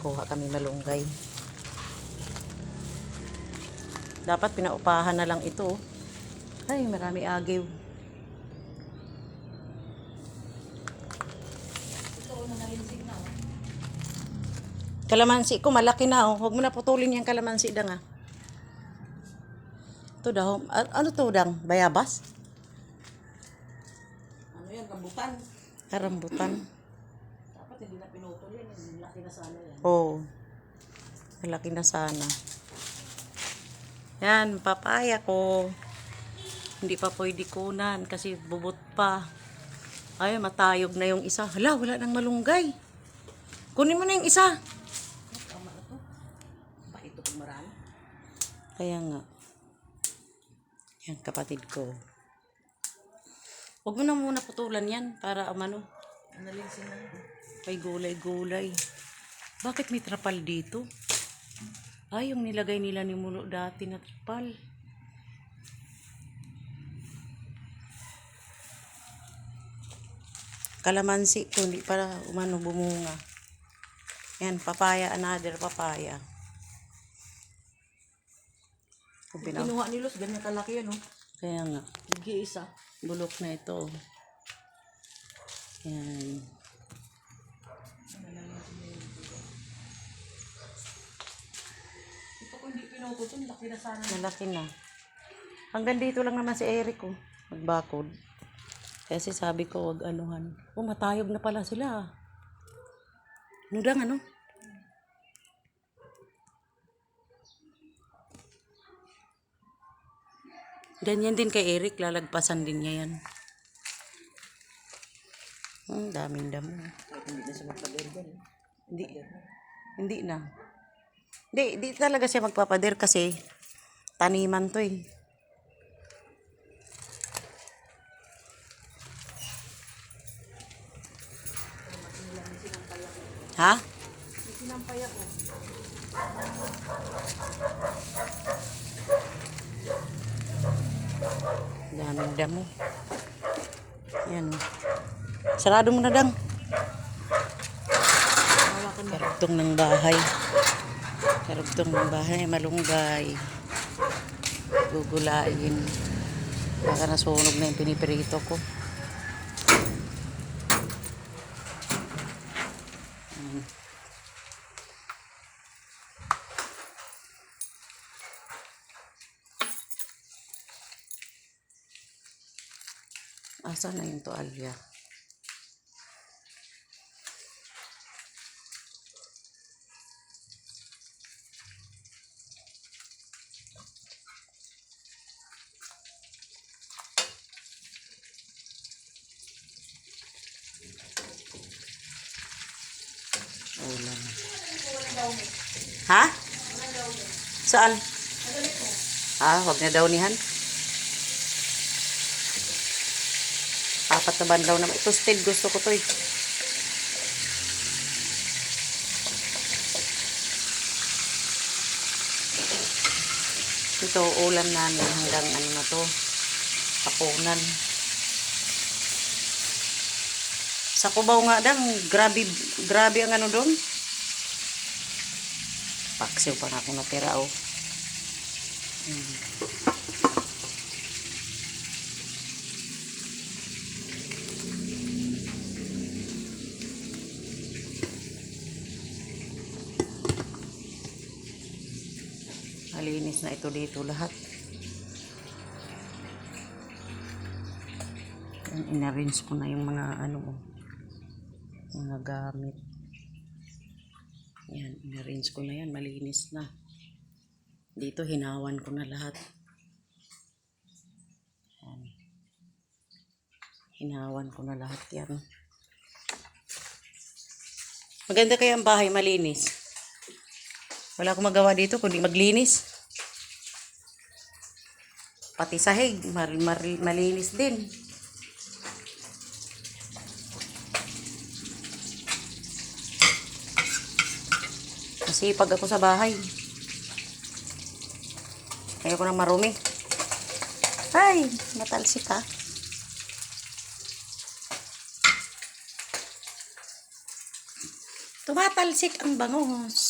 Kuha kami malunggay. Dapat pinaupahan na lang ito. Ay, marami agiw. Kalamansi ko, malaki na oh. Huwag mo na putulin yung kalamansi dang ah. Ito daw. a- Ano to dang? Bayabas? Ano yan, rambutan. Karambutan. Dapat hindi na pinutol yan. Ang laki na sana yan. Oo. Malaki na sana. Yan, papaya ko. Hindi pa pwede kunan kasi bubot pa. Ay, matayog na yung isa. Hala, wala nang malunggay. Kunin mo na yung isa. Ba ito marami? Kaya nga. Yan, kapatid ko. Huwag mo na muna putulan yan para umano. Analinsin na. May gulay-gulay. Bakit may trapal dito? Ay, yung nilagay nila ni Mulo dati na trapal. Kalamansi ko, hindi para umano bumunga. Yan, papaya, another papaya. Kung pina- Kinuha ni Los, ganyan kalaki yan, oh. Kaya nga, Nag-iisa. bulok na ito. Yan. Ito kung hindi pinutol, laki na sana. Malaki na. Hanggang dito lang naman si Eric, oh. Magbakod. Kasi sabi ko, wag anuhan. Oh, matayog na pala sila. Ano dang, ano? Ganyan din kay Eric, lalagpasan din niya yan. Hmm, daming damo. Hindi na siya magpader dyan. Hindi, hindi na. Hindi, di talaga siya magpapader kasi taniman to eh. Ha? Daming damo. Yan. Sarado mo na dang. Karugtong ng bahay. Karugtong ng bahay, malunggay. Gugulain. Baka nasunog na yung pinipirito ko. Ayan. Asa na yung tuwalya? Ha? Saan? Ah, wag na daw nihan. Apat na bandaw. Ito still gusto ko to eh. Ito ulam namin hanggang ano na to. Hapunan. Sa Cubao nga dang, grabe, grabe ang ano doon. Paksiw pa nga akong natira oh. Mm. Malinis na ito dito lahat. Inarrange ko na yung mga ano oh, mga gamit. Yan, inarrange ko na yan. Malinis na. Dito, hinawan ko na lahat. Yan. Hinawan ko na lahat yan. Maganda kaya ang bahay, malinis. Wala akong magawa dito kundi maglinis. Pati sahig, mar, mar, malinis din. Masipag ako sa bahay. Ayoko nang marumi. Ay, matalsik ka. Tumatalsik ang bangos.